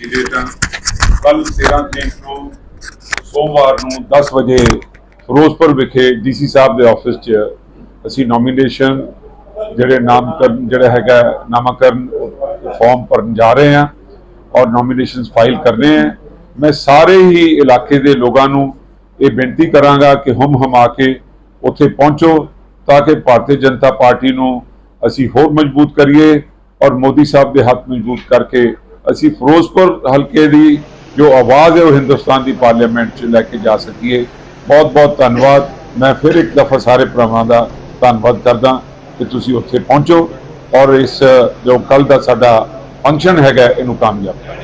Candidate ਕੱਲ 13 ਤਰੀਕ ਨੂੰ ਸੋਮਵਾਰ ਨੂੰ 10 ਵਜੇ ਫਿਰੋਜ਼ਪੁਰ ਵਿਖੇ ਡੀਸੀ ਸਾਹਿਬ ਦੇ ਆਫਿਸ 'ਚ ਅਸੀਂ ਨੋਮੀਨੇਸ਼ਨ ਜਿਹੜੇ ਨਾਮਕਰਨ, ਜਿਹੜਾ ਹੈਗਾ ਨਾਮਕਰਨ ਫਾਰਮ ਭਰਨ ਜਾ ਰਹੇ ਹਾਂ ਔਰ ਨੋਮੀਨੇਸ਼ਨਸ ਫਾਈਲ ਕਰਨੇ ਹੈ। ਮੈਂ ਸਾਰੇ ਹੀ ਇਲਾਕੇ ਦੇ ਲੋਕਾਂ ਨੂੰ ਇਹ ਬੇਨਤੀ ਕਰਾਂਗਾ ਕਿ ਹਮ ਆ ਕੇ ਉੱਥੇ ਪਹੁੰਚੋ ਤਾਂ ਕਿ ਭਾਰਤੀ ਜਨਤਾ ਪਾਰਟੀ ਨੂੰ ਅਸੀਂ ਹੋਰ ਮਜ਼ਬੂਤ ਕਰੀਏ ਔਰ ਮੋਦੀ ਸਾਹਿਬ ਦੇ ਹੱਥ ਮਜ਼ਬੂਤ ਕਰਕੇ ਅਸੀਂ ਫਿਰੋਜ਼ਪੁਰ ਹਲਕੇ ਦੀ ਜੋ ਆਵਾਜ਼ ਹੈ ਉਹ ਹਿੰਦੁਸਤਾਨ ਦੀ ਪਾਰਲੀਮੈਂਟ 'ਚ ਲੈ ਕੇ ਜਾ ਸਕੀਏ। ਬਹੁਤ ਬਹੁਤ ਧੰਨਵਾਦ। ਮੈਂ ਫਿਰ ਇੱਕ ਦਫਾ ਸਾਰੇ ਭਰਾਵਾਂ ਦਾ ਧੰਨਵਾਦ ਕਰਦਾ ਕਿ ਤੁਸੀਂ ਉੱਥੇ ਪਹੁੰਚੋ ਔਰ ਇਸ ਜੋ ਕੱਲ ਦਾ ਸਾਡਾ ਫੰਕਸ਼ਨ ਹੈਗਾ, ਇਹਨੂੰ ਕਾਮਯਾਬ ਕਰੋ।